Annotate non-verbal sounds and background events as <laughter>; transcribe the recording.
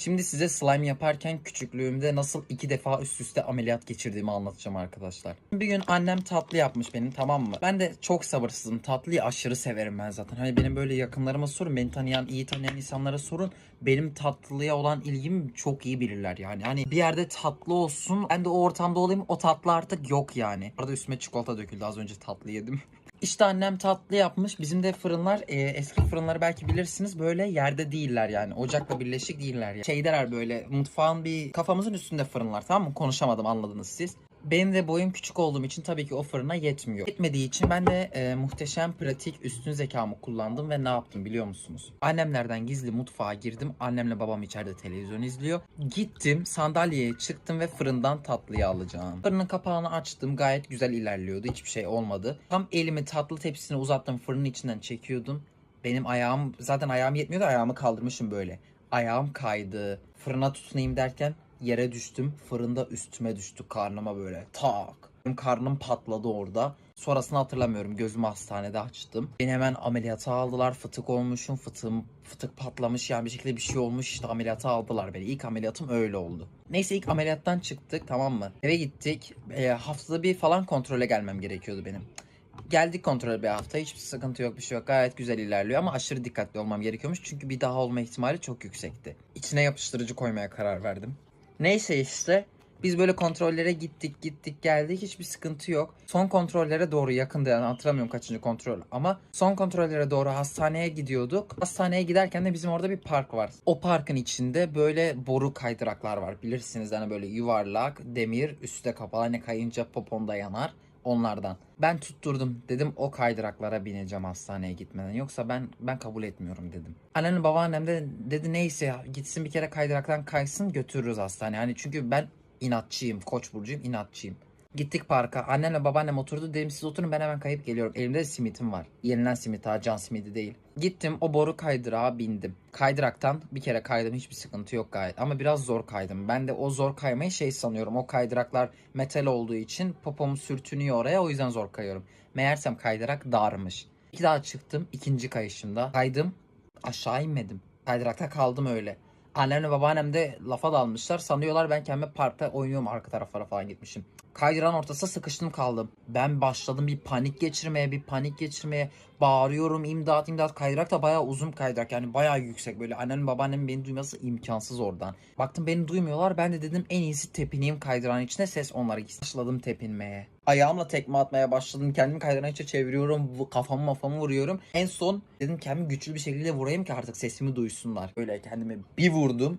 Şimdi size slime yaparken küçüklüğümde nasıl iki defa üst üste ameliyat geçirdiğimi anlatacağım arkadaşlar. Bir gün annem tatlı yapmış benim tamam mı? Ben de çok sabırsızım. Tatlıyı aşırı severim ben zaten. Hani benim böyle yakınlarıma sorun. Beni tanıyan, iyi tanıyan insanlara sorun. Benim tatlıya olan ilgimi çok iyi bilirler yani. Hani bir yerde tatlı olsun. Ben de o ortamda olayım. O tatlı artık yok yani. Arada üstüme çikolata döküldü. Az önce tatlı yedim. <laughs> İşte annem tatlı yapmış. Bizim de fırınlar e, eski fırınları belki bilirsiniz böyle yerde değiller yani. Ocakla birleşik değiller. Yani. Şeydeler böyle mutfağın bir kafamızın üstünde fırınlar tamam mı? Konuşamadım anladınız siz. Benim de boyum küçük olduğum için tabii ki o fırına yetmiyor. Yetmediği için ben de e, muhteşem pratik üstün zekamı kullandım ve ne yaptım biliyor musunuz? Annemlerden gizli mutfağa girdim. Annemle babam içeride televizyon izliyor. Gittim sandalyeye çıktım ve fırından tatlıyı alacağım. Fırının kapağını açtım. Gayet güzel ilerliyordu. Hiçbir şey olmadı. Tam elimi tatlı tepsisine uzattım. Fırının içinden çekiyordum. Benim ayağım zaten ayağım yetmiyordu. Ayağımı kaldırmışım böyle. Ayağım kaydı. Fırına tutunayım derken yere düştüm. Fırında üstüme düştü karnıma böyle tak. Benim karnım patladı orada. Sonrasını hatırlamıyorum. Gözümü hastanede açtım. Beni hemen ameliyata aldılar. Fıtık olmuşum. Fıtığım fıtık patlamış yani bir şekilde bir şey olmuş. İşte ameliyata aldılar beni. İlk ameliyatım öyle oldu. Neyse ilk ameliyattan çıktık tamam mı? Eve gittik. E, haftada bir falan kontrole gelmem gerekiyordu benim. Geldik kontrol bir hafta. Hiçbir sıkıntı yok bir şey yok. Gayet güzel ilerliyor ama aşırı dikkatli olmam gerekiyormuş. Çünkü bir daha olma ihtimali çok yüksekti. İçine yapıştırıcı koymaya karar verdim. Neyse işte biz böyle kontrollere gittik gittik geldik hiçbir sıkıntı yok. Son kontrollere doğru yakında yani hatırlamıyorum kaçıncı kontrol ama son kontrollere doğru hastaneye gidiyorduk. Hastaneye giderken de bizim orada bir park var. O parkın içinde böyle boru kaydıraklar var bilirsiniz hani böyle yuvarlak demir üstte kapalı hani kayınca poponda yanar onlardan. Ben tutturdum dedim o kaydıraklara bineceğim hastaneye gitmeden yoksa ben ben kabul etmiyorum dedim. Annem babaannem de dedi neyse gitsin bir kere kaydıraktan kaysın götürürüz hastaneye. Hani çünkü ben inatçıyım koç burcuyum inatçıyım. Gittik parka. Annemle babaannem oturdu. Dedim siz oturun ben hemen kayıp geliyorum. Elimde de simitim var. Yenilen simit ha can simidi değil. Gittim o boru kaydırağa bindim. Kaydıraktan bir kere kaydım hiçbir sıkıntı yok gayet. Ama biraz zor kaydım. Ben de o zor kaymayı şey sanıyorum. O kaydıraklar metal olduğu için popom sürtünüyor oraya o yüzden zor kayıyorum. Meğersem kaydırak darmış. İki daha çıktım ikinci kayışımda. Kaydım aşağı inmedim. Kaydırakta kaldım öyle. Annemle babaannem de lafa dalmışlar. Sanıyorlar ben kendime parkta oynuyorum arka taraflara falan gitmişim. Kaydıran ortasında sıkıştım kaldım. Ben başladım bir panik geçirmeye, bir panik geçirmeye. Bağırıyorum imdat imdat. Kaydırak da bayağı uzun kaydırak yani bayağı yüksek. Böyle annem babaannem beni duyması imkansız oradan. Baktım beni duymuyorlar. Ben de dedim en iyisi tepineyim kaydıran içine ses onlara gitsin. Başladım tepinmeye. Ayağımla tekme atmaya başladım. Kendimi kaydıran içe çeviriyorum. Kafamı mafamı vuruyorum. En son dedim kendimi güçlü bir şekilde vurayım ki artık sesimi duysunlar. Böyle kendime bir vurdum.